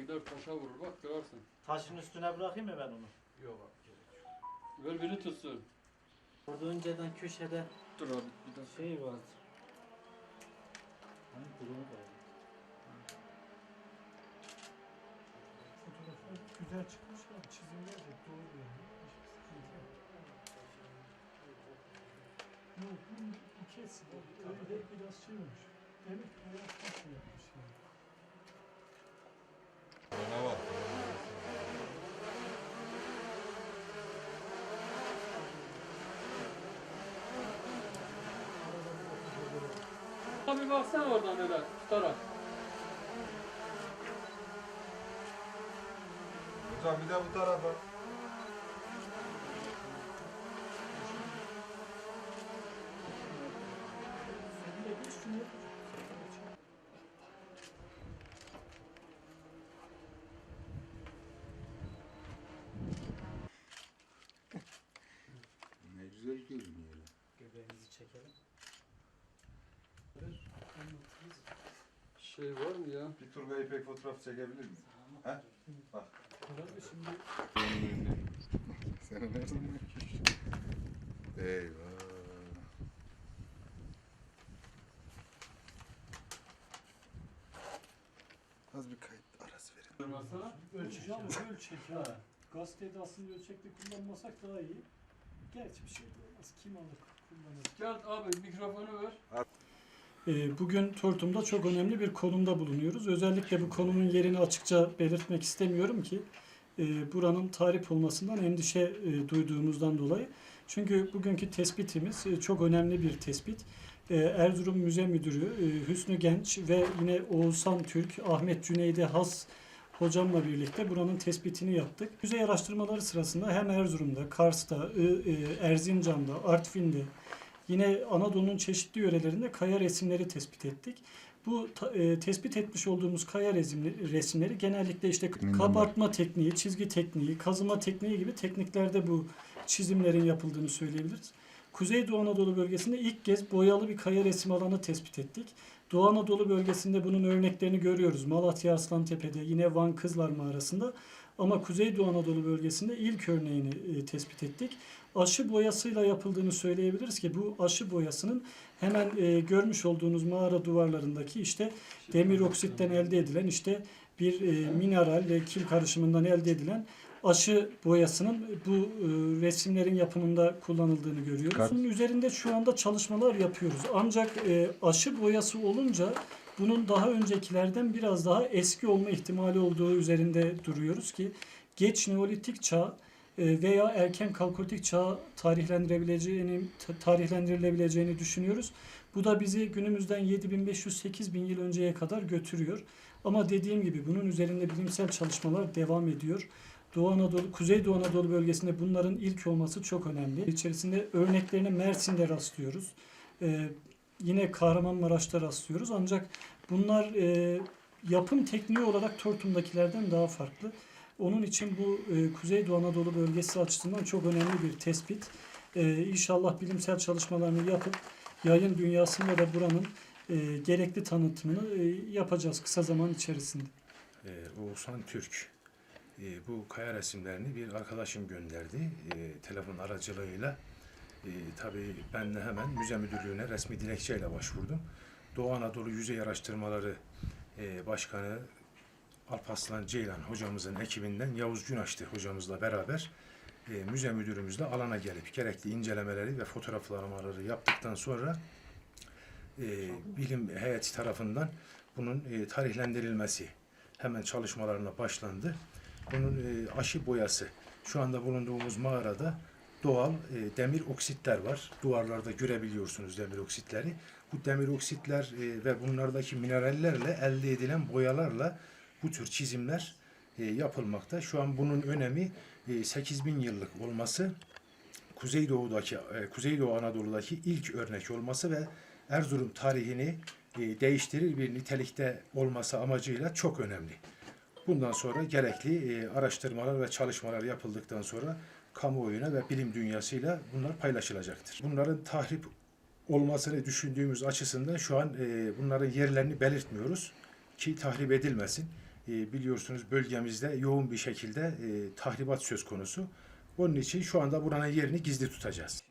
gider taşa vurur bak görürsün. Taşın üstüne bırakayım mı ben onu? Yok abi gerek yok. Ver biri tutsun. Orada önceden köşede Dur abi bir dakika. şey vardı. Hani durumu da Fotoğraflar güzel çıkmış ama çizimler de doğru yani. Hiçbir sıkıntı yok. Yok bu, bu kesin. Öyle biraz şey olmuş. Demek ki hayat nasıl yapmış yani. Bana bak. Abi baksana oradan öyle tutarak. Hocam bir de bu tarafa. Bir bir. Ne güzel görünüyor. göbeğimizi çekelim. Şey var mı ya? Bir Turgay İpek fotoğraf çekebilir misin? He? Bak. Herhalde şimdi Sen nereden bakıyorsun? Eyvah. Az bir kayıt arası verin. Durmasana. ölçek ama ölçek ha. Gazetede aslında ölçekte kullanmasak daha iyi. Gerçi bir şey de olmaz. Kim alır kullanır. Gel abi mikrofonu ver. Ee, Bugün Tortum'da çok önemli bir konumda bulunuyoruz. Özellikle bu konumun yerini açıkça belirtmek istemiyorum ki e, buranın tarif olmasından endişe e, duyduğumuzdan dolayı. Çünkü bugünkü tespitimiz e, çok önemli bir tespit. Erzurum Müze Müdürü Hüsnü Genç ve yine Oğuzhan Türk, Ahmet Cüneydi Has hocamla birlikte buranın tespitini yaptık. Müze araştırmaları sırasında hem Erzurum'da, Kars'ta, Erzincan'da, Artvin'de, Yine Anadolu'nun çeşitli yörelerinde kaya resimleri tespit ettik. Bu e, tespit etmiş olduğumuz kaya resimleri, resimleri genellikle işte kabartma tekniği, çizgi tekniği, kazıma tekniği gibi tekniklerde bu çizimlerin yapıldığını söyleyebiliriz. Kuzeydoğu Anadolu bölgesinde ilk kez boyalı bir kaya resim alanı tespit ettik. Doğu Anadolu bölgesinde bunun örneklerini görüyoruz. Malatya Arslantepe'de, yine Van Kızlar Mağarası'nda. Ama Kuzeydoğu Anadolu bölgesinde ilk örneğini e, tespit ettik. Aşı boyasıyla yapıldığını söyleyebiliriz ki bu aşı boyasının hemen e, görmüş olduğunuz mağara duvarlarındaki işte demir oksitten elde edilen işte bir e, mineral ve kil karışımından elde edilen aşı boyasının bu e, resimlerin yapımında kullanıldığını görüyoruz. Bunun üzerinde şu anda çalışmalar yapıyoruz. Ancak e, aşı boyası olunca bunun daha öncekilerden biraz daha eski olma ihtimali olduğu üzerinde duruyoruz ki geç Neolitik çağ e, veya erken Kalkolitik çağ tarihlendirebileceğini ta- tarihlendirilebileceğini düşünüyoruz. Bu da bizi günümüzden 7500-8000 yıl önceye kadar götürüyor. Ama dediğim gibi bunun üzerinde bilimsel çalışmalar devam ediyor. Doğu Anadolu, Kuzeydoğu Anadolu bölgesinde bunların ilk olması çok önemli. İçerisinde örneklerine Mersin'de rastlıyoruz. Ee, yine Kahramanmaraş'ta rastlıyoruz. Ancak bunlar e, yapım tekniği olarak Tortum'dakilerden daha farklı. Onun için bu e, Kuzeydoğu Anadolu bölgesi açısından çok önemli bir tespit. E, inşallah bilimsel çalışmalarını yapıp yayın dünyasında da buranın e, gerekli tanıtımını e, yapacağız kısa zaman içerisinde. Ee, Oğuzhan Türk. Ee, bu kaya resimlerini bir arkadaşım gönderdi ee, telefon aracılığıyla. Ee, tabii ben de hemen müze müdürlüğüne resmi dilekçeyle başvurdum. Doğu Anadolu Yüzey Araştırmaları e, Başkanı Alparslan Ceylan hocamızın ekibinden Yavuz Günaş'tı hocamızla beraber e, müze müdürümüzle alana gelip gerekli incelemeleri ve fotoğraflamaları yaptıktan sonra e, bilim heyeti tarafından bunun e, tarihlendirilmesi hemen çalışmalarına başlandı. Bunun e, aşı boyası şu anda bulunduğumuz mağarada doğal e, demir oksitler var. Duvarlarda görebiliyorsunuz demir oksitleri. Bu demir oksitler e, ve bunlardaki minerallerle elde edilen boyalarla bu tür çizimler e, yapılmakta. Şu an bunun önemi e, 8000 yıllık olması, Kuzeydoğu'daki, e, Kuzeydoğu Anadolu'daki ilk örnek olması ve Erzurum tarihini e, değiştirir bir nitelikte olması amacıyla çok önemli. Bundan sonra gerekli e, araştırmalar ve çalışmalar yapıldıktan sonra kamuoyuna ve bilim dünyasıyla bunlar paylaşılacaktır. Bunların tahrip olmasını düşündüğümüz açısından şu an e, bunların yerlerini belirtmiyoruz ki tahrip edilmesin. e, biliyorsunuz bölgemizde yoğun bir şekilde e, tahribat söz konusu. Onun için şu anda buranın yerini gizli tutacağız.